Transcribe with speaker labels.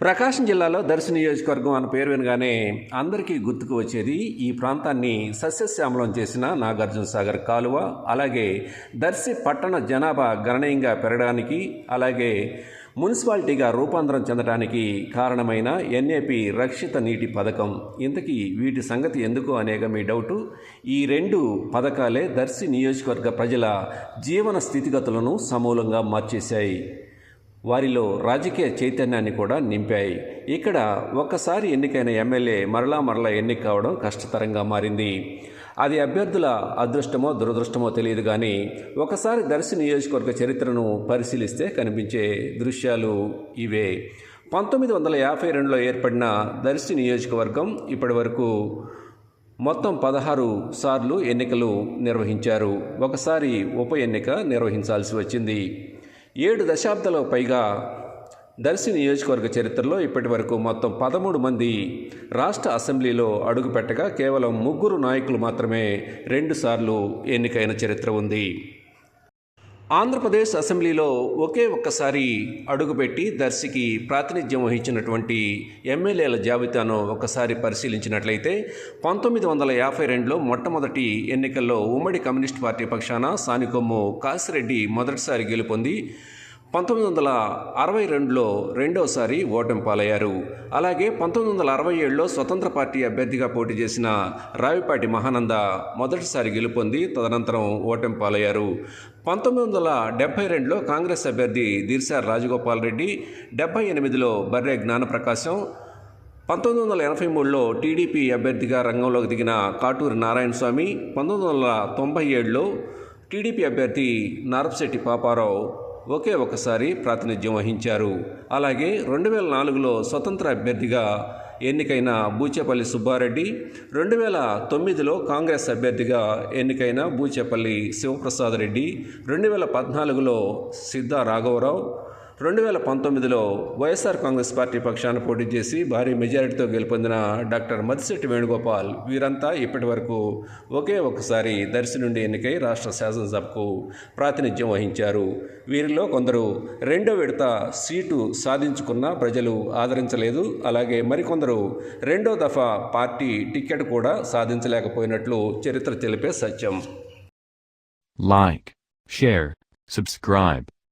Speaker 1: Prakasam జిల్లాలో దర్శి నియోజకవర్గం అన్న పేరు వినగానే అందరికీ గుర్తుకు వచ్చేది ఈ ప్రాంతాన్ని సస్యశ్యామలం చేసిన నాగార్జున సాగర్ కాలువ అలాగే దర్శి పట్టణ జనాభా గణనీయంగా పెరగడానికి అలాగే మున్సిపాలిటీగా రూపాంతరం చెందడానికి కారణమైన ఎన్ఏపి రక్షిత నీటి పథకం. ఇంతకీ వీటి సంగతి ఎందుకు అనేక మీ డౌటు? ఈ రెండు పథకాలే దర్శి నియోజకవర్గ ప్రజల జీవన స్థితిగతులను సమూలంగా మార్చేశాయి. వారిలో రాజకీయ చైతన్యాన్ని కూడా నింపాయి. ఇక్కడ ఒక్కసారి ఎన్నికైన ఎమ్మెల్యే మరలా మరలా ఎన్నిక కావడం కష్టతరంగా మారింది. అది అభ్యర్థుల అదృష్టమో దురదృష్టమో తెలియదు కానీ ఒకసారి దర్శి నియోజకవర్గ చరిత్రను పరిశీలిస్తే కనిపించే దృశ్యాలు ఇవే. పంతొమ్మిది వందల యాభై రెండులో ఏర్పడిన దర్శి నియోజకవర్గం ఇప్పటి వరకు మొత్తం పదహారు సార్లు ఎన్నికలు నిర్వహించారు. ఒకసారి ఉప ఎన్నిక నిర్వహించాల్సి వచ్చింది. ఏడు దశాబ్దాల పైగా దర్శి నియోజకవర్గ చరిత్రలో ఇప్పటి వరకు మొత్తం పదమూడు మంది రాష్ట్ర అసెంబ్లీలో అడుగుపెట్టగా కేవలం ముగ్గురు నాయకులు మాత్రమే రెండుసార్లు ఎన్నికైన చరిత్ర ఉంది. ఆంధ్రప్రదేశ్ అసెంబ్లీలో ఒకే ఒక్కసారి అడుగుపెట్టి దర్శికి ప్రాతినిధ్యం వహించినటువంటి ఎమ్మెల్యేల జాబితాను ఒకసారి పరిశీలించినట్లయితే పంతొమ్మిది వందల యాభై రెండులో మొట్టమొదటి ఎన్నికల్లో ఉమ్మడి కమ్యూనిస్ట్ పార్టీ పక్షాన సానికొమ్ము కాసిరెడ్డి మొదటిసారి గెలుపొంది పంతొమ్మిది వందల అరవై రెండులో రెండోసారి ఓటమి పాలయ్యారు. అలాగే పంతొమ్మిది వందల అరవై ఏడులో స్వతంత్ర పార్టీ అభ్యర్థిగా పోటీ చేసిన రావిపాటి మహానంద మొదటిసారి గెలుపొంది తదనంతరం ఓటమి పాలయ్యారు. పంతొమ్మిది వందల డెబ్బై రెండులో కాంగ్రెస్ అభ్యర్థి దిర్సార్ రాజగోపాల్ రెడ్డి డెబ్బై ఎనిమిదిలో బర్రె జ్ఞానప్రకాశం పంతొమ్మిది వందల ఎనభై మూడులో టీడీపీ అభ్యర్థిగా రంగంలోకి దిగిన కాటూరి నారాయణ స్వామి పంతొమ్మిది వందల తొంభై ఏడులో టీడీపీ అభ్యర్థి నారపశెట్టి పాపారావు ఒకే ఒకసారి ప్రాతినిధ్యం వహించారు. అలాగే రెండు వేల నాలుగులో స్వతంత్ర అభ్యర్థిగా ఎన్నికైన బూచేపల్లి సుబ్బారెడ్డి రెండు వేల తొమ్మిదిలో కాంగ్రెస్ అభ్యర్థిగా ఎన్నికైన బూచేపల్లి శివప్రసాద్ రెడ్డి రెండు వేల పద్నాలుగులో సిద్ధా రాఘవరావు రెండు వేల పంతొమ్మిదిలో వైఎస్ఆర్ కాంగ్రెస్ పార్టీ పక్షాన పోటీ చేసి భారీ మెజారిటీతో గెలుపొందిన డాక్టర్ మదిశెట్టి వేణుగోపాల్ వీరంతా ఇప్పటి వరకు ఒకే ఒకసారి దర్శి నుండి ఎన్నికై రాష్ట్ర శాసనసభకు ప్రాతినిధ్యం వహించారు. వీరిలో కొందరు రెండో విడత సీటు సాధించుకున్న ప్రజలు ఆదరించలేదు. అలాగే మరికొందరు రెండో దఫా పార్టీ టికెట్ కూడా సాధించలేకపోయినట్లు చరిత్ర తెలిపే సత్యం.
Speaker 2: Like share subscribe